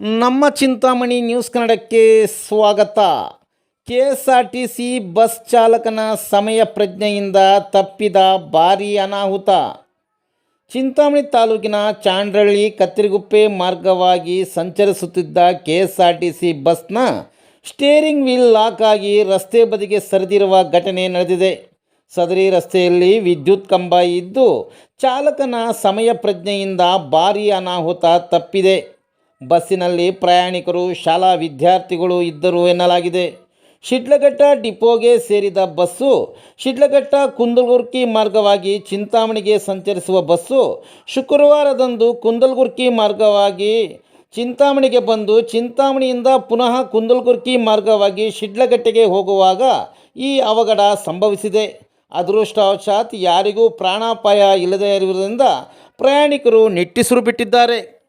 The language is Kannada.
ನಮ್ಮ ಚಿಂತಾಮಣಿ ನ್ಯೂಸ್ ಕನ್ನಡಕ್ಕೆ ಸ್ವಾಗತ. K S R T C bus ಚಾಲಕನ ಸಮಯ ಪ್ರಜ್ಞೆಯಿಂದ ತಪ್ಪಿದ ಭಾರೀ ಅನಾಹುತ. ಚಿಂತಾಮಣಿ ತಾಲೂಕಿನ ಚಾಂಡ್ರಳ್ಳಿ ಕತ್ತಿರಿಗುಪ್ಪೆ ಮಾರ್ಗವಾಗಿ ಸಂಚರಿಸುತ್ತಿದ್ದ K S R T C ಬಸ್ನ ಸ್ಟೇರಿಂಗ್ ವೀಲ್ ಲಾಕ್ ಆಗಿ ರಸ್ತೆ ಬದಿಗೆ ಸರಿದಿರುವ ಘಟನೆ ನಡೆದಿದೆ. ಸದರಿ ರಸ್ತೆಯಲ್ಲಿ ವಿದ್ಯುತ್ ಕಂಬ ಇದ್ದು ಚಾಲಕನ ಸಮಯ ಪ್ರಜ್ಞೆಯಿಂದ ಭಾರೀ ಅನಾಹುತ ತಪ್ಪಿದೆ. ಬಸ್ಸಿನಲ್ಲಿ ಪ್ರಯಾಣಿಕರು, ಶಾಲಾ ವಿದ್ಯಾರ್ಥಿಗಳು ಇದ್ದರು ಎನ್ನಲಾಗಿದೆ. ಶಿಡ್ಲಘಟ್ಟ ಡಿಪೋಗೆ ಸೇರಿದ ಬಸ್ಸು, ಶಿಡ್ಲಘಟ್ಟ ಕುಂದಲ್ಗುರ್ಕಿ ಮಾರ್ಗವಾಗಿ ಚಿಂತಾಮಣಿಗೆ ಸಂಚರಿಸುವ ಬಸ್ಸು, ಶುಕ್ರವಾರದಂದು ಕುಂದಲ್ಗುರ್ಕಿ ಮಾರ್ಗವಾಗಿ ಚಿಂತಾಮಣಿಗೆ ಬಂದು ಚಿಂತಾಮಣಿಯಿಂದ ಪುನಃ ಕುಂದಲ್ಗುರ್ಕಿ ಮಾರ್ಗವಾಗಿ ಶಿಡ್ಲಘಟ್ಟೆಗೆ ಹೋಗುವಾಗ ಈ ಅವಘಡ ಸಂಭವಿಸಿದೆ. ಅದೃಷ್ಟವಶಾತ್ ಯಾರಿಗೂ ಪ್ರಾಣಾಪಾಯ ಇಲ್ಲದೇ ಇರುವುದರಿಂದ ಪ್ರಯಾಣಿಕರು ನಿಟ್ಟುಸಿರು ಬಿಟ್ಟಿದ್ದಾರೆ